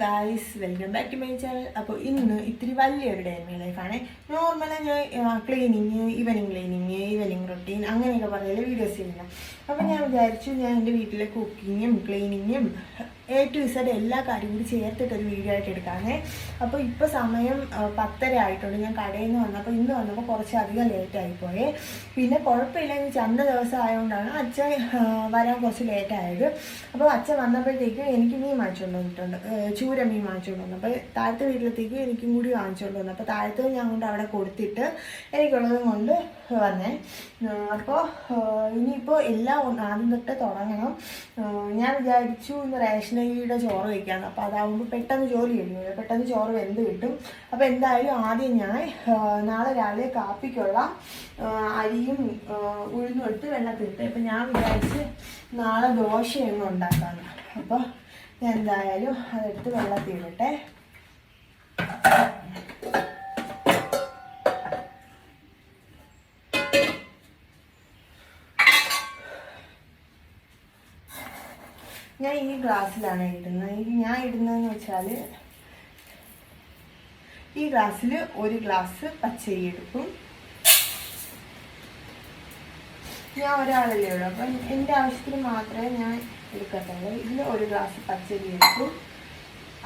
Guys welcome back to my channel അപ്പോൾ ഇന്ന് ഇത്തിരി വലിയൊരു ഡേ മൈ ലൈഫാണ് നോർമലായി ഞാൻ cleaning evening cleaning evening routine അങ്ങനെയൊക്കെ പറഞ്ഞാൽ വീഡിയോസ് ചെയ്യുന്നില്ല അപ്പോൾ ഞാൻ വിചാരിച്ചു ഞാൻ എന്റെ വീട്ടിലെ കുക്കിങ്ങും ക്ലീനിങ്ങും എ ടു ഇസഡ് എല്ലാ കാര്യം കൂടി ചേർത്തിട്ട് ഒരു വീഡിയോ ആയിട്ട് എടുക്കാമേ. അപ്പോൾ ഇപ്പോൾ സമയം പത്തര ആയിട്ടുണ്ട്. ഞാൻ കടയിൽ നിന്ന് വന്നപ്പോൾ ഇന്ന് വന്നപ്പോൾ കുറച്ചധികം ലേറ്റ് ആയിപ്പോയേ പിന്നെ കുഴപ്പമില്ല ഇനി ചന്ത ദിവസം ആയതുകൊണ്ടാണ് അച്ഛൻ വരാൻ കുറച്ച് ലേറ്റായത് അപ്പോൾ അച്ഛൻ വന്നപ്പോഴത്തേക്കും എനിക്ക് മീൻ വാങ്ങിച്ചുകൊണ്ട് വന്നിട്ടുണ്ട്. ചൂര മീൻ വാങ്ങിച്ചുകൊണ്ട് വന്നു. അപ്പോൾ താഴത്തെ വീട്ടിലത്തേക്ക് എനിക്കും കൂടി വാങ്ങിച്ചുകൊണ്ട് വന്നു. അപ്പോൾ താഴത്തെ ഞാൻ കൊണ്ട് അവിടെ കൊടുത്തിട്ട് എനിക്കുള്ളതും കൊണ്ട് വന്നേ. അപ്പോൾ ഇനിയിപ്പോൾ എല്ലാം ആദ്യം തൊട്ട് തുടങ്ങണം. ഞാൻ വിചാരിച്ചു ഇന്ന് റേഷനരിയുടെ ചോറ് വയ്ക്കാന്ന് അപ്പോൾ അതാവുമ്പോൾ പെട്ടെന്ന് ജോലി കഴിയുമല്ലോ പെട്ടെന്ന് ചോറ് വെന്ത് കിട്ടും. അപ്പോൾ എന്തായാലും ആദ്യം ഞാൻ നാളെ രാവിലെ കാപ്പിക്കുള്ള അരിയും ഉഴുന്നും എടുത്ത് വെള്ളത്തിലിട്ട് അപ്പോൾ ഞാൻ വിചാരിച്ച് നാളെ ദോശയൊന്നും ഉണ്ടാക്കാമെന്ന് അപ്പോൾ എന്തായാലും അതെടുത്ത് വെള്ളത്തിലിട്ടെ ഞാൻ ഈ ഗ്ലാസ്സിലാണ് ഇടുന്നത്. ഞാൻ ഇടുന്നതെന്ന് വെച്ചാൽ ഈ ഗ്ലാസ്സിൽ ഒരു ഗ്ലാസ് പച്ചരി എടുക്കും. ഞാൻ ഒരാളല്ലേ ഉള്ളൂ. അപ്പം എന്റെ ആവശ്യത്തിന് മാത്രമേ ഞാൻ എടുക്കത്തുള്ളൂ. ഇതിൽ ഒരു ഗ്ലാസ് പച്ചരി എടുക്കും.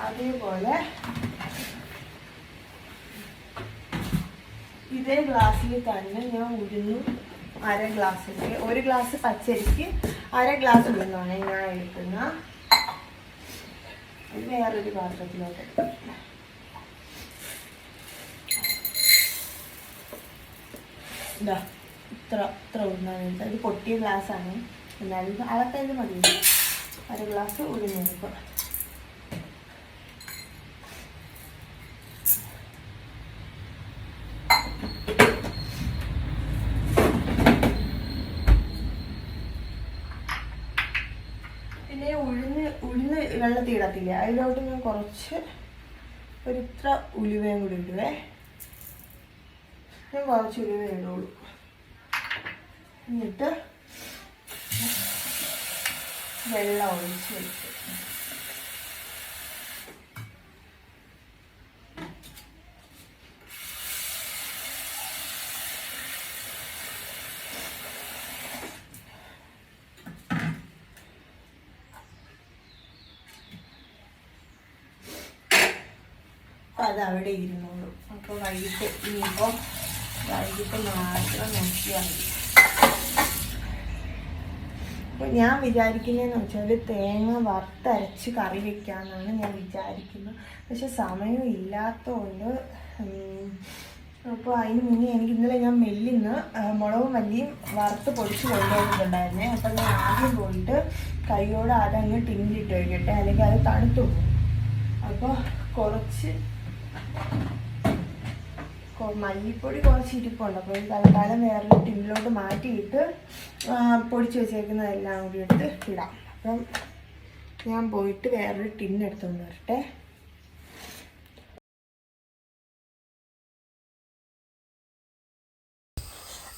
അതേപോലെ ഇതേ ഗ്ലാസ്സിൽ തന്നെ ഞാൻ ഉരുന്നു അര ഗ്ലാസ് ഒരു ഗ്ലാസ് പച്ചരിക്ക് അര ഗ്ലാസ് വെള്ളമാണ് ഞാൻ എടുക്കുന്ന. വേറൊരു പാത്രത്തിലോട്ട്. ഇതാ ഇത്ര ഇത്ര ഉഴുന്നാണ്. ഇത് പൊട്ടിയ ഗ്ലാസ്സാണ്. എന്നാലും ഇത് അളക്കത് മതി. അര ഗ്ലാസ് ഉഴുന്നെടുക്കും പിന്നെ ഉഴുന്ന് ഉഴുന്ന് വെള്ളത്തിൽ ഇടത്തില്ല അതിലോട്ട് ഞാൻ കുറച്ച് ഒരു ഇത്ര ഉലുവയും കൂടി ഇടുവേ. ഞാൻ കുറച്ച് ഉലുവ ഇടുള്ളൂ. എന്നിട്ട് വെള്ളം ഒഴിച്ച് വെച്ച്. അത് അവിടെ ഇരുന്നോളും. അപ്പോൾ വൈകിട്ട് ഇനിയിപ്പോൾ വൈകിട്ട് മാത്രം നോക്കിയാൽ മതി. അപ്പോൾ ഞാൻ വിചാരിക്കുന്നതെന്ന് വെച്ചാൽ തേങ്ങ വറുത്തരച്ച് കറി വെക്കാമെന്നാണ് ഞാൻ വിചാരിക്കുന്നത് പക്ഷെ സമയം ഇല്ലാത്തതുകൊണ്ട് അപ്പോൾ അതിന് മുന്നേ എനിക്ക് ഇന്നലെ ഞാൻ മെല്ലിന്ന് മുളകും മല്ലിയും വറുത്ത് പൊടിച്ച് കൊണ്ടുപോയിട്ടുണ്ടായിരുന്നേ അപ്പോൾ ഞാൻ ആദ്യം പോയിട്ട് കൈയോടെ അതങ്ങ് ടിന്നിട്ട് വയ്ക്കട്ടെ അല്ലെങ്കിൽ അത് തണുത്തു പോകും. അപ്പോൾ കുറച്ച് മല്ലിപ്പൊടി കുറച്ച് ഇരിപ്പുണ്ട്. അപ്പോൾ ഇത് തൽക്കാലം വേറൊരു ടിന്നിലോട്ട് മാറ്റിയിട്ട് പൊടിച്ച് വെച്ചേക്കുന്നതെല്ലാം കൂടി എടുത്ത് ഇടാം. അപ്പം ഞാൻ പോയിട്ട് വേറൊരു ടിന്നെടുത്തുകൊണ്ട് വരട്ടെ.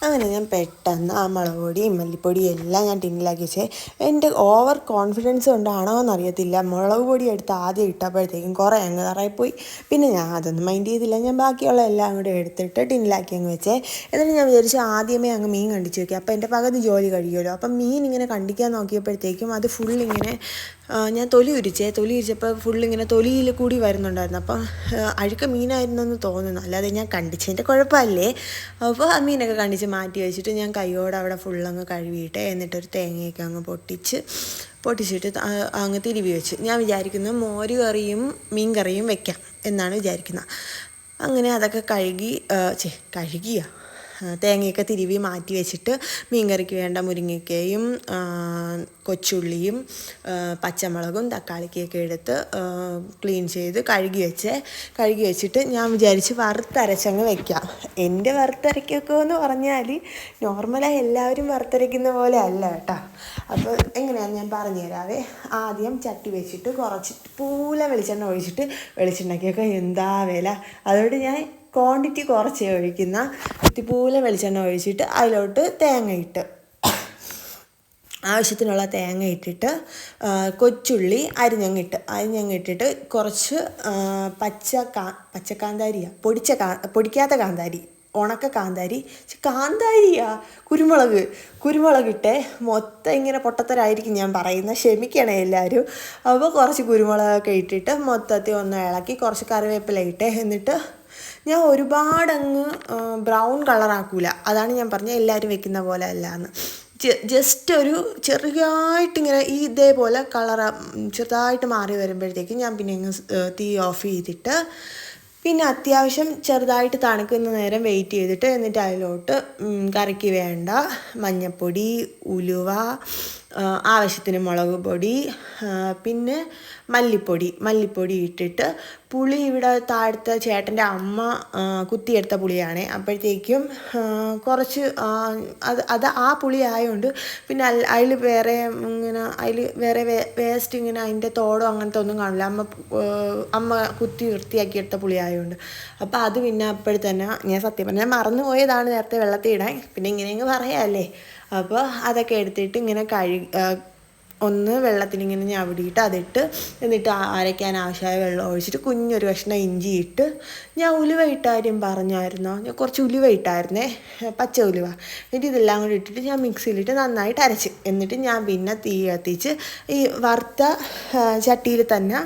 അങ്ങനെ ഞാൻ പെട്ടെന്ന് ആ മുളക് പൊടിയും മല്ലിപ്പൊടിയും എല്ലാം ഞാൻ ടിന്നിലാക്കി വെച്ചേ എന്റെ ഓവർ കോൺഫിഡൻസ് കൊണ്ടാണോ എന്നറിയത്തില്ല. മുളക് പൊടി എടുത്ത് ആദ്യം ഇട്ടപ്പോഴത്തേക്കും കുറേ അങ്ങ് കറായിപ്പോയി പിന്നെ ഞാൻ അതൊന്നും മൈൻഡ് ചെയ്തില്ല. ഞാൻ ബാക്കിയുള്ള എല്ലാം കൂടെ എടുത്തിട്ട് ടിന്നിലാക്കി അങ്ങ് വെച്ചേ. എന്നിട്ട് ഞാൻ വിചാരിച്ചു ആദ്യമേ അങ്ങ് മീൻ കണ്ടിച്ച് വെക്കാം. അപ്പോൾ എന്റെ പകുതി ജോലി കഴിയുമല്ലോ. അപ്പം മീൻ ഇങ്ങനെ കണ്ടിക്കാൻ നോക്കിയപ്പോഴത്തേക്കും അത് ഫുൾ ഇങ്ങനെ ഞാൻ തൊലി ഉരിച്ചേ. തൊലി ഉരിച്ചപ്പോൾ ഫുൾ ഇങ്ങനെ തൊലിയിൽ കൂടി വരുന്നുണ്ടായിരുന്നു. അപ്പം അഴുക്ക മീനായിരുന്നെന്ന് തോന്നുന്നു. അല്ലാതെ ഞാൻ കണ്ടിച്ചതിന്റെ കുഴപ്പമല്ലേ? അപ്പോൾ ആ മീനൊക്കെ കണ്ടിച്ച് മാറ്റി വെച്ചിട്ട് ഞാൻ കൈയോടെ അവിടെ ഫുൾ അങ്ങ് കഴുകിയിട്ട് എന്നിട്ടൊരു തേങ്ങയൊക്കെ അങ്ങ് പൊട്ടിച്ച് പൊട്ടിച്ചിട്ട് അങ്ങ് തിരുവി വെച്ച്. ഞാൻ വിചാരിക്കുന്നു മോര് കറിയും മീൻ കറിയും വെക്കാം എന്നാണ് വിചാരിക്കുന്നത്. അങ്ങനെ അതൊക്കെ കഴുകി ചേ ഛെ കഴുകിയ. ആ, തേങ്ങയൊക്കെ തിരുവി മാറ്റി വെച്ചിട്ട് മീൻകറിക്ക് വേണ്ട മുരിങ്ങയ്ക്കയും കൊച്ചുള്ളിയും പച്ചമുളകും തക്കാളിക്കൊക്കെ എടുത്ത് ക്ലീൻ ചെയ്ത് കഴുകി വെച്ച്. കഴുകി വെച്ചിട്ട് ഞാൻ വിചാരിച്ച് വറുത്തരച്ചങ്ങ് വെക്കാം. എന്റെ വറുത്തരയ്ക്കൊക്കെ എന്ന് പറഞ്ഞാൽ നോർമലായി എല്ലാവരും വറുത്തരയ്ക്കുന്ന പോലെ അല്ല കേട്ടോ. അപ്പോൾ എങ്ങനെയാണ് ഞാൻ പറഞ്ഞു തരാവേ ആദ്യം ചട്ടി വെച്ചിട്ട് കുറച്ച് പൂല വെളിച്ചെണ്ണ ഒഴിച്ചിട്ട് വെളിച്ചെണ്ണയ്ക്കൊക്കെ എന്താ വില? അതുകൊണ്ട് ഞാൻ ക്വാണ്ടിറ്റി കുറച്ച് ഒഴിക്കുന്ന കുത്തിപ്പൂല വെളിച്ചെണ്ണ ഒഴിച്ചിട്ട് അതിലോട്ട് തേങ്ങ ഇട്ട്. ആവശ്യത്തിനുള്ള തേങ്ങ ഇട്ടിട്ട് കൊച്ചുള്ളി അരിഞ്ഞങ്ങിട്ട്. അരിഞ്ഞങ്ങിട്ടിട്ട് കുറച്ച് പച്ച കാ പച്ച കാന്താരിയാ. പൊടിച്ച കാ പൊടിക്കാത്ത കാന്താരി. ഉണക്ക കാന്താരി. കാന്താരിയാ. കുരുമുളക്. കുരുമുളകിട്ടെ മൊത്തം ഇങ്ങനെ പൊട്ടത്തരായിരിക്കും ഞാൻ പറയുന്നത് ക്ഷമിക്കണേ എല്ലാവരും അപ്പോൾ കുറച്ച് കുരുമുളകൊക്കെ ഇട്ടിട്ട് മൊത്തത്തിൽ ഒന്ന് ഇളക്കി കുറച്ച് കറിവേപ്പില ഇട്ട്. എന്നിട്ട് ഞാൻ ഒരുപാട് അങ്ങ് ബ്രൗൺ കളറാക്കൂല അതാണ് ഞാൻ പറഞ്ഞത് എല്ലാവരും വെക്കുന്ന പോലെ അല്ല എന്ന് ജസ്റ്റ് ഒരു ചെറുതായിട്ടിങ്ങനെ ഈ ഇതേപോലെ കളർ ചെറുതായിട്ട് മാറി വരുമ്പോഴത്തേക്ക് ഞാൻ പിന്നെ തീ ഓഫ് ചെയ്തിട്ട് പിന്നെ അത്യാവശ്യം ചെറുതായിട്ട് തണുക്കുന്ന നേരം വെയിറ്റ് ചെയ്തിട്ട് എന്നിട്ട് അതിലോട്ട് കറിക്ക് വേണ്ട മഞ്ഞൾപ്പൊടി ഉലുവ ആവശ്യത്തിന് മുളക് പൊടി പിന്നെ മല്ലിപ്പൊടി. മല്ലിപ്പൊടി ഇട്ടിട്ട് പുളി ഇവിടെ താഴത്തെ ചേട്ടന്റെ അമ്മ കുത്തിയെടുത്ത പുളിയാണ്. അപ്പോഴത്തേക്കും കുറച്ച് അത് അത് ആ പുളി ആയതുകൊണ്ട് പിന്നെ അതിൽ വേറെ ഇങ്ങനെ അതിൽ വേറെ വേസ്റ്റ് ഇങ്ങനെ അതിന്റെ തോടോ അങ്ങനത്തെ ഒന്നും കാണില്ല. അമ്മ അമ്മ കുത്തി വൃത്തിയാക്കി എടുത്ത പുളി ആയതുകൊണ്ട് അപ്പോൾ അത് പിന്നെ അപ്പോഴത്തന്നെ ഞാൻ സത്യം പറഞ്ഞാൽ മറന്നു പോയതാണ് നേരത്തെ വെള്ളത്തിൽ ഇടാൻ പിന്നെ ഇങ്ങനെ അങ്ങ് പറയാമല്ലേ അപ്പോൾ അതൊക്കെ എടുത്തിട്ട് ഇങ്ങനെ കഴി ഒന്ന് വെള്ളത്തിലിങ്ങനെ ഞവിടിയിട്ട് അതിട്ട് എന്നിട്ട് അരയ്ക്കാൻ ആവശ്യമായ വെള്ളം ഒഴിച്ചിട്ട് കുഞ്ഞൊരു കഷ്ണം ഇഞ്ചി ഇട്ട് ഞാൻ ഉലുവ ഇട്ട കാര്യം പറഞ്ഞായിരുന്നോ? ഞാൻ കുറച്ച് ഉലുവ ഇട്ടായിരുന്നേ പച്ച ഉലുവ. എന്നിട്ട് ഇതെല്ലാം കൂടി ഇട്ടിട്ട് ഞാൻ മിക്സിയിലിട്ട് നന്നായിട്ട് അരച്ച്. എന്നിട്ട് ഞാൻ പിന്നെ തീ കത്തിച്ച് ഈ വറുത്ത ചട്ടിയിൽ തന്നെ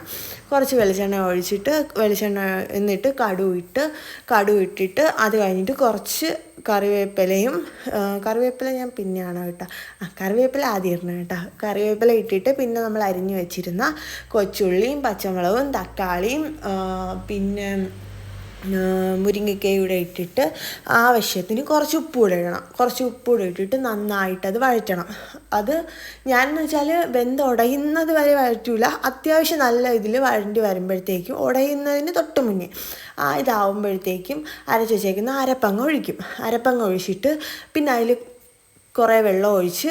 കുറച്ച് വെളിച്ചെണ്ണ ഒഴിച്ചിട്ട് വെളിച്ചെണ്ണ എന്നിട്ട് കടു ഇട്ട് കടു ഇട്ടിട്ട് അത് കഴിഞ്ഞിട്ട് കുറച്ച് കറിവേപ്പിലയും കറിവേപ്പില ഞാൻ പിന്നെയാണ് കേട്ടോ ആ കറിവേപ്പില ആദ്യം ഇടണം കേട്ടോ. കറിവേപ്പില ഇട്ടിട്ട് പിന്നെ നമ്മൾ അരിഞ്ഞു വെച്ചിരുന്ന കൊച്ചുള്ളിയും പച്ചമുളകും തക്കാളിയും പിന്നെ മുരിങ്ങയ്ക്കയുടെ ഇട്ടിട്ട് ആവശ്യത്തിന് കുറച്ച് ഉപ്പ് കൂടെ ഇടണം. കുറച്ച് ഉപ്പ് കൂടെ ഇട്ടിട്ട് നന്നായിട്ട് അത് വഴറ്റണം. അത് ഞാനെന്ന് വെച്ചാൽ വെന്ത് ഉടയുന്നത് വരെ വഴറ്റൂല. അത്യാവശ്യം നല്ല ഇതിൽ വഴണ്ടി വരുമ്പോഴത്തേക്കും ഉടയുന്നതിന് തൊട്ട് മുന്നേ ആ ഇതാവുമ്പോഴത്തേക്കും അരച്ച് വെച്ചേക്കുന്ന അരപ്പങ്ങ ഒഴിക്കും. അരപ്പങ്ങ ഒഴിച്ചിട്ട് പിന്നെ അതിൽ കുറേ വെള്ളം ഒഴിച്ച്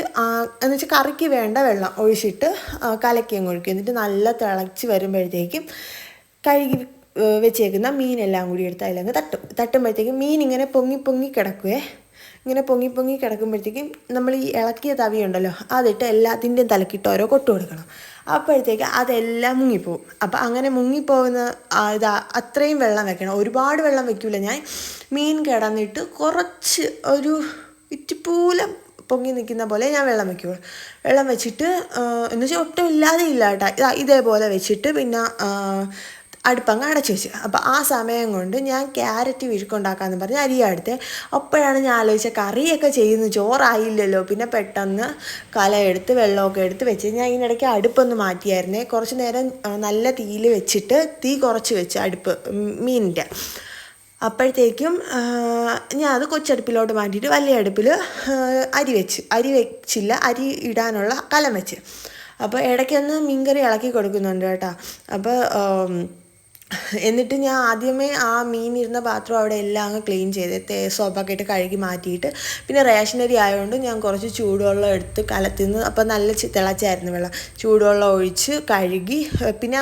എന്ന് വെച്ചാൽ കറിക്ക് വേണ്ട വെള്ളം ഒഴിച്ചിട്ട് കലക്കി അങ്ങ് ഒഴിക്കും എന്നിട്ട് നല്ല തിളച്ച് വരുമ്പോഴത്തേക്കും കഴുകി വെച്ചേക്കുന്ന മീനെല്ലാം കൂടി എടുത്ത് അതിലങ്ങ് തട്ടും. തട്ടുമ്പോഴത്തേക്കും മീൻ ഇങ്ങനെ പൊങ്ങി പൊങ്ങി കിടക്കുവേ. ഇങ്ങനെ പൊങ്ങി പൊങ്ങി കിടക്കുമ്പോഴത്തേക്കും നമ്മൾ ഈ ഇളക്കിയ തവിയുണ്ടല്ലോ അതിട്ട് എല്ലാത്തിന്റെയും തലക്കിട്ട് ഓരോ കൊട്ടു കൊടുക്കണം. അപ്പോഴത്തേക്ക് അതെല്ലാം മുങ്ങിപ്പോവും. അപ്പോൾ അങ്ങനെ മുങ്ങിപ്പോകുന്ന ഇതാ അത്രയും വെള്ളം വെക്കണം. ഒരുപാട് വെള്ളം വെക്കില്ല ഞാൻ. മീൻ കിടന്നിട്ട് കുറച്ച് ഒരു ഇറ്റിപ്പൂലം പൊങ്ങി നിൽക്കുന്ന പോലെ ഞാൻ വെള്ളം വെക്കുള്ളൂ വെള്ളം വെച്ചിട്ട് എന്ന് വെച്ചാൽ ഒട്ടും ഇല്ലാതെ ഇല്ല കേട്ടോ. ഇതാ ഇതേപോലെ വെച്ചിട്ട് പിന്നെ അടുപ്പങ്ങ് അടച്ചു വെച്ച് അപ്പോൾ ആ സമയം കൊണ്ട് ഞാൻ ക്യാരറ്റ് വിഴുക്കുണ്ടാക്കാമെന്ന് പറഞ്ഞ് അരി എടുത്ത് അപ്പോഴാണ് ഞാൻ ആലോചിച്ച കറിയൊക്കെ ചെയ്യുന്നു ചോറായില്ലല്ലോ. പിന്നെ പെട്ടെന്ന് കല കലയെടുത്ത് വെള്ളമൊക്കെ എടുത്ത് വെച്ച് ഞാൻ ഇതിനിടയ്ക്ക് അടുപ്പൊന്ന് മാറ്റിയായിരുന്നേ. കുറച്ച് നേരം നല്ല തീയിൽ വെച്ചിട്ട് തീ കുറച്ച് വെച്ച് അടുപ്പ് മീനിന്റെ. അപ്പോഴത്തേക്കും ഞാൻ അത് കൊച്ചടുപ്പിലോട്ട് മാറ്റിയിട്ട് വലിയ അടുപ്പിൽ അരി വെച്ച്. അരി വെച്ചില്ല അരി ഇടാനുള്ള കലം വെച്ച്. അപ്പോൾ ഇടയ്ക്കൊന്ന് മീൻകറി ഇളക്കി കൊടുക്കുന്നുണ്ട് കേട്ടോ. അപ്പോൾ എന്നിട്ട് ഞാൻ ആദ്യമേ ആ മീൻ ഇരുന്ന പാത്രം അവിടെ എല്ലാം അങ്ങ് ക്ലീൻ ചെയ്ത് സോപ്പൊക്കെ കഴുകി മാറ്റിയിട്ട് പിന്നെ റേഷനറി ആയതുകൊണ്ട് ഞാൻ കുറച്ച് ചൂടുവെള്ളം എടുത്ത് കലത്തിന്ന് അപ്പോൾ നല്ല തിളച്ചായിരുന്നു വെള്ളം. ചൂടുവെള്ളം ഒഴിച്ച് കഴുകി പിന്നെ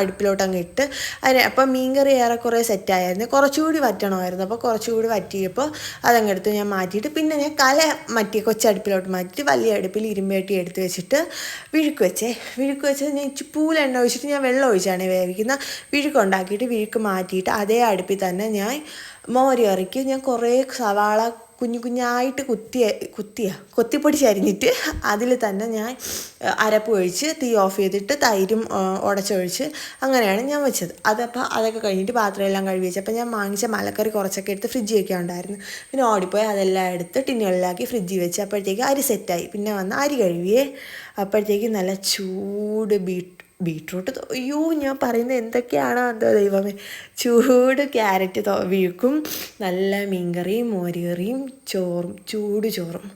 അടുപ്പിലോട്ട് അങ്ങ് ഇട്ട് അതിന് അപ്പം മീൻകറി ഏറെക്കുറെ സെറ്റായിരുന്നു കുറച്ചുകൂടി വറ്റണമായിരുന്നു. അപ്പോൾ കുറച്ചുകൂടി വറ്റിയപ്പോൾ അതങ്ങ് എടുത്ത് ഞാൻ മാറ്റിയിട്ട് പിന്നെ ഞാൻ കല മാറ്റി കൊച്ചടുപ്പിലോട്ട് മാറ്റിയിട്ട് വലിയ അടുപ്പിൽ ഇരുമ്പേട്ടി എടുത്ത് വെച്ചിട്ട് വിഴുക്ക് വെച്ചേ. വിഴുക്ക് വെച്ച് ഞാൻ ഇച്ചിരി പൂലെണ്ണ ഒഴിച്ചിട്ട് ഞാൻ വെള്ളം ഒഴിച്ചാണ് വേവിക്കുന്ന. വിഴുക്ക് ഉണ്ടാക്കിയിട്ട് വിഴുക്ക് മാറ്റിയിട്ട് അതേ അടുപ്പിൽ തന്നെ ഞാൻ മോര് കറിക്ക്. ഞാൻ കുറേ സവാള കുഞ്ഞു കുഞ്ഞായിട്ട് കുത്തിയ കുത്തിയ കൊത്തിപ്പൊടിച്ച് അരിഞ്ഞിട്ട് അതിൽ തന്നെ ഞാൻ അരപ്പ് ഒഴിച്ച് തീ ഓഫ് ചെയ്തിട്ട് തൈരും ഉടച്ചൊഴിച്ച് അങ്ങനെയാണ് ഞാൻ വെച്ചത്. അതപ്പോൾ അതൊക്കെ കഴിഞ്ഞിട്ട് പാത്രമെല്ലാം കഴുകി വെച്ചു അപ്പോൾ ഞാൻ വാങ്ങിച്ച മലക്കറി കുറച്ചൊക്കെ എടുത്ത് ഫ്രിഡ്ജിൽ വെക്കാനുണ്ടായിരുന്നു പിന്നെ ഓടിപ്പോയി അതെല്ലാം എടുത്ത് ടിന്നുകളിലാക്കി ഫ്രിഡ്ജിൽ വെച്ച് അപ്പോഴത്തേക്ക് അരി സെറ്റായി പിന്നെ വന്ന് അരി കഴുകിയേ അപ്പോഴത്തേക്ക് നല്ല ചൂട് ബീറ്റ് ബീട്രൂട്ട് അയ്യോ ഞാൻ പറയുന്നത് എന്തൊക്കെയാണോ? എന്തോ ദൈവമേ. ചൂട് ക്യാരറ്റ് വീക്കും നല്ല മീൻകറിയും മോരുകറിയും ചോറും ചൂട് ചോറും.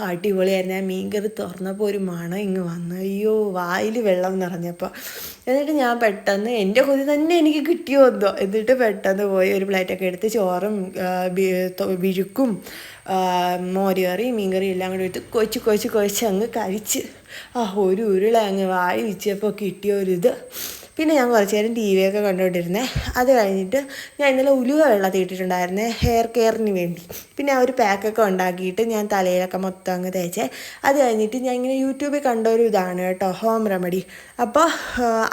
അടിപൊളിയായിരുന്നു. ആ മീൻകറി തുറന്നപ്പോൾ ഒരു മണം ഇങ്ങ് വന്നു. അയ്യോ വായിൽ വെള്ളം നിറഞ്ഞപ്പോൾ. എന്നിട്ട് ഞാൻ പെട്ടെന്ന് എന്റെ കൊതി തന്നെ എനിക്ക് കിട്ടിയോ എന്തോ. എന്നിട്ട് പെട്ടെന്ന് പോയി ഒരു പ്ലേറ്റൊക്കെ എടുത്ത് ചോറും വിഴുക്കും മോരുകറി മീൻകറി എല്ലാം കൂടി എടുത്ത് കൊച്ച് കൊച്ച് കൊച്ച് അങ്ങ് കഴിച്ച് ആ ഒരു ഉരുള അങ്ങ് വായി വെച്ചപ്പോൾ കിട്ടിയ ഒരിത് പിന്നെ ഞാൻ കുറച്ച് നേരം ടി വി ഒക്കെ കണ്ടുകൊണ്ടിരുന്നേ. അത് കഴിഞ്ഞിട്ട് ഞാൻ ഇന്നലെ ഉലുവ വെള്ളത്തിൽ ഇട്ടിട്ടുണ്ടായിരുന്നേ ഹെയർ കെയറിന് വേണ്ടി. പിന്നെ ആ ഒരു പാക്കൊക്കെ ഉണ്ടാക്കിയിട്ട് ഞാൻ തലയിലൊക്കെ മൊത്തം അങ്ങ് തേച്ചേ. അത് കഴിഞ്ഞിട്ട് ഞാൻ ഇങ്ങനെ യൂട്യൂബിൽ കണ്ട ഒരു ഇതാണ് കേട്ടോ ഹോം റെമഡി അപ്പോൾ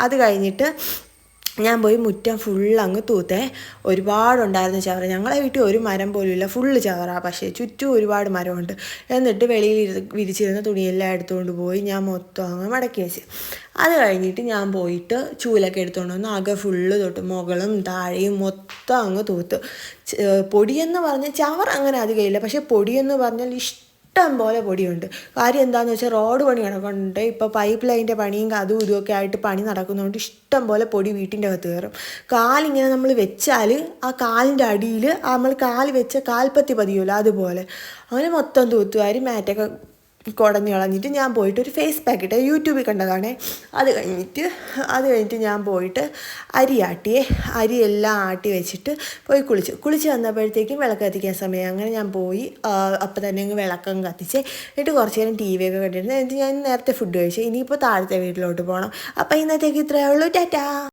അത് കഴിഞ്ഞിട്ട് ഞാൻ പോയി മുറ്റം ഫുൾ അങ്ങ് തൂത്തേ ഒരുപാടുണ്ടായിരുന്നു ചവറ. ഞങ്ങളെ വീട്ടിൽ ഒരു മരം പോലും ഇല്ല ഫുള്ള് ചവറ. പക്ഷേ ചുറ്റും ഒരുപാട് മരമുണ്ട്. എന്നിട്ട് വെളിയിൽ വിരിച്ചിരുന്ന തുണിയെല്ലാം എടുത്തുകൊണ്ട് പോയി ഞാൻ മൊത്തം അങ്ങ് മടക്കി വെച്ച്. അത് കഴിഞ്ഞിട്ട് ഞാൻ പോയിട്ട് ചൂലൊക്കെ എടുത്തുകൊണ്ട് വന്ന് അക ഫുള്ള് തൊട്ട് മുകളും താഴെയും മൊത്തം അങ്ങ് തൂത്ത്. പൊടിയെന്ന് പറഞ്ഞാൽ ചവർ അങ്ങനെ അധികം ഇല്ല. പക്ഷേ പൊടിയെന്ന് പറഞ്ഞാൽ ഇഷ്ടം ഇഷ്ടം പോലെ പൊടിയുണ്ട്. കാര്യം എന്താണെന്ന് വെച്ചാൽ റോഡ് പണി കണക്കുണ്ട് ഇപ്പോൾ പൈപ്പ് ലൈനിന്റെ പണിയും അതും ഇതുമൊക്കെ ആയിട്ട് പണി നടക്കുന്നതുകൊണ്ട് ഇഷ്ടം പോലെ പൊടി വീട്ടിന്റെ അകത്ത് കയറും കാലിങ്ങനെ നമ്മൾ വെച്ചാൽ ആ കാലിന്റെ അടിയിൽ നമ്മൾ കാൽ വെച്ച കാൽപ്പത്തി പതിയുമല്ലോ അതുപോലെ. അങ്ങനെ മൊത്തം തൂത്തുവാരി മാറ്റൊക്കെ കുടഞ്ഞ് കളഞ്ഞിട്ട് ഞാൻ പോയിട്ട് ഒരു ഫേസ് പാക്കിട്ട് യൂട്യൂബിൽ കണ്ടതാണേ. അത് കഴിഞ്ഞിട്ട് അത് കഴിഞ്ഞിട്ട് ഞാൻ പോയിട്ട് അരി ആട്ടിയേ അരി എല്ലാം ആട്ടി വെച്ചിട്ട് പോയി കുളിച്ചു. കുളിച്ച് വന്നപ്പോഴത്തേക്കും വിളക്ക് കത്തിക്കാൻ സമയം. അങ്ങനെ ഞാൻ പോയി അപ്പം തന്നെ അങ്ങ് വിളക്കം കത്തിച്ച് എന്നിട്ട് കുറച്ച് നേരം ടി വി ഒക്കെ കണ്ടിരുന്നു. എന്നിട്ട് ഞാൻ നേരത്തെ ഫുഡ് കഴിച്ചു. ഇനിയിപ്പോൾ താഴത്തെ വീട്ടിലോട്ട് പോകണം അപ്പം ഇന്നത്തേക്ക് ഇത്രയേ ഉള്ളൂ. ടാറ്റാ!